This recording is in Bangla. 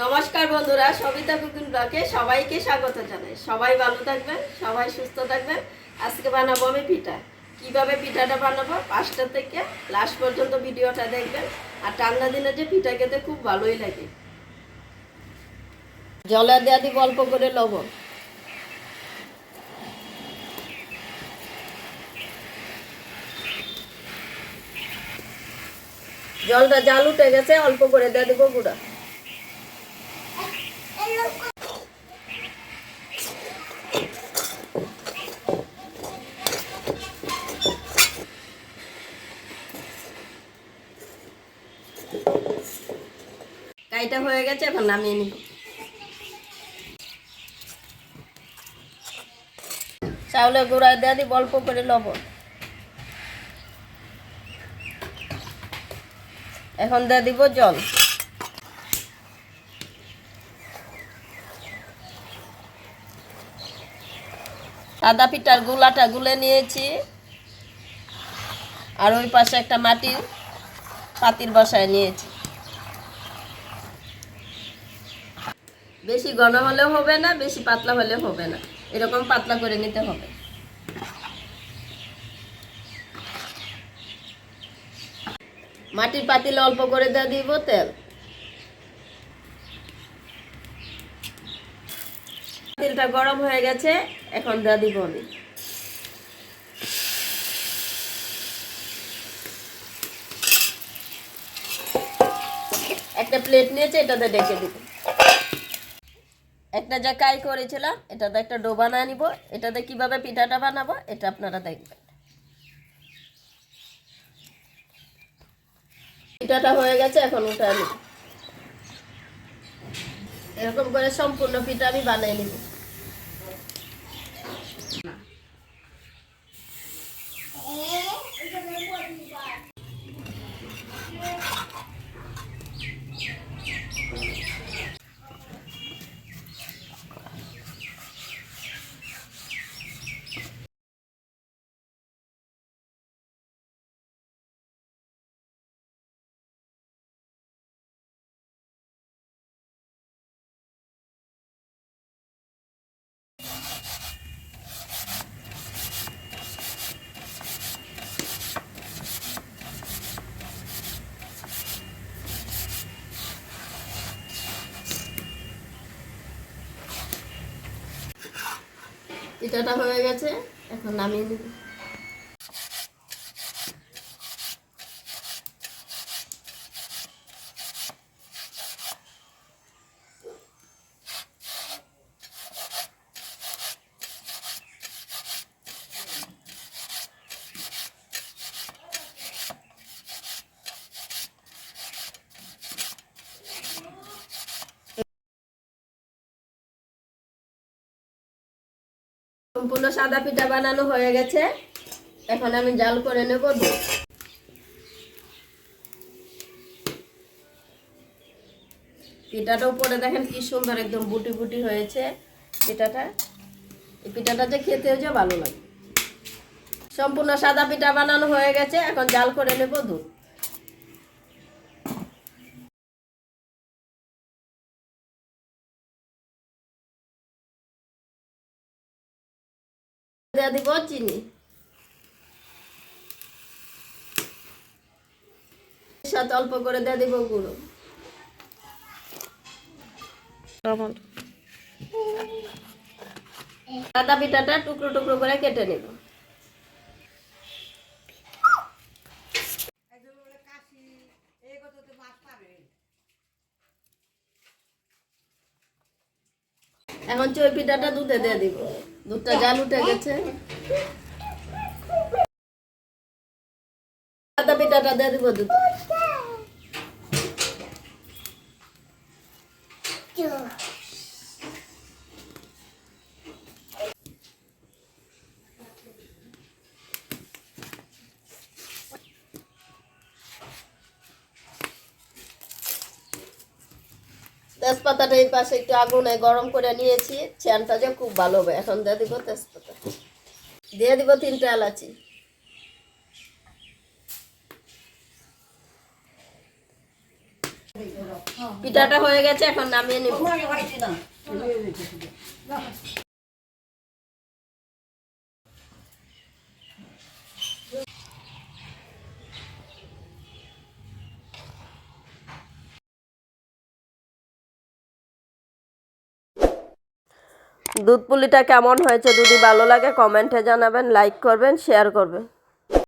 নমস্কার বন্ধুরা, সবিতা কুকিং ব্লকে সবাইকে স্বাগত জানাই। সবাই ভালো থাকবেন, সবাই সুস্থ থাকবেন। আজকে বানাবো আমি পিঠা। কীভাবে পিঠাটা বানাবো? পাঁচটা থেকে লাস্ট পর্যন্ত ভিডিওটা দেখবেন। আর ঠান্ডা দিনে যে পিঠা খেতে খুব ভালোই লাগে। জলে দেওয়া দিব অল্প করে লবণ। জলটা জাল উঠে গেছে, অল্প করে দিয়ে দিব গুঁড়া। কাইটা হয়ে গেছে, এখন নামিয়ে নিব। চাউলের গুঁড়া দিয়ে দিব অল্প করে লবণ। এখন দিয়ে দিব জল। সাদা পিঠার গুলাটা গুলে নিয়েছি। আর ওই পাশে একটা মাটির পাতির বসায় নিয়েছি। বেশি ঘন হলেও হবে না, বেশি পাতলা হলেও হবে না। এরকম পাতলা করে নিতে হবে। মাটির পাতিলে অল্প করে দিয়ে দিব তেল। তেলটা গরম হয়ে গেছে, এখন দিয়ে দিব আমি। একটা প্লেট নিয়েছে, এটাতে ডেকে দিব। একটা যা কাই করেছিলাম, এটাতে একটা ডো বানা নিব, এটাতে কীভাবে পিঠাটা বানাবো, এটা আপনারা দেখবেন। পিঠাটা হয়ে গেছে, এখন ওটা আমি এরকম করে সম্পূর্ণ পিঠা আমি বানিয়ে নিব। পিঠাটা হয়ে গেছে এখন নামিয়ে নিব। সম্পূর্ণ সাদা পিঠা বানানো হয়ে গেছে। এখন আমি জাল করে নেব পিঠাটা উপরে দেখেন কি সুন্দর একদম বুটি বুটি হয়েছে পিঠাটা। এই পিঠাটা যে খেতেও যে ভালো লাগে। সম্পূর্ণ সাদা পিঠা বানানো হয়ে গেছে, এখন জাল করে নেব দুধ। দিয়ে দিব চিনি। সাথে অল্প করে দিয়ে দিব গুঁড়ো। সাদা পিঠাটা টুকরো টুকরো করে কেটে নেব। এখন চই পিঠাটা দুধে দিয়ে দিব। দুধটা জাল উঠে গেছে। সাদা পিঠাটা দিয়ে দিব দুধ। তেজপাতাটা এই পাশে একটু আগুনে গরম করে নিয়েছি। চ্যানটা যে খুব ভালো হবে। এখন দিয়ে দিব তেজপাতা। দিয়ে দিব তিনটা এলাচি। পিঠাটা হয়ে গেছে, এখন নামিয়ে নিব। দুধ পুলিটা কেমন হয়েছে? যদি ভালো লাগে কমেন্টে জানাবেন লাইক করবেন শেয়ার করবেন।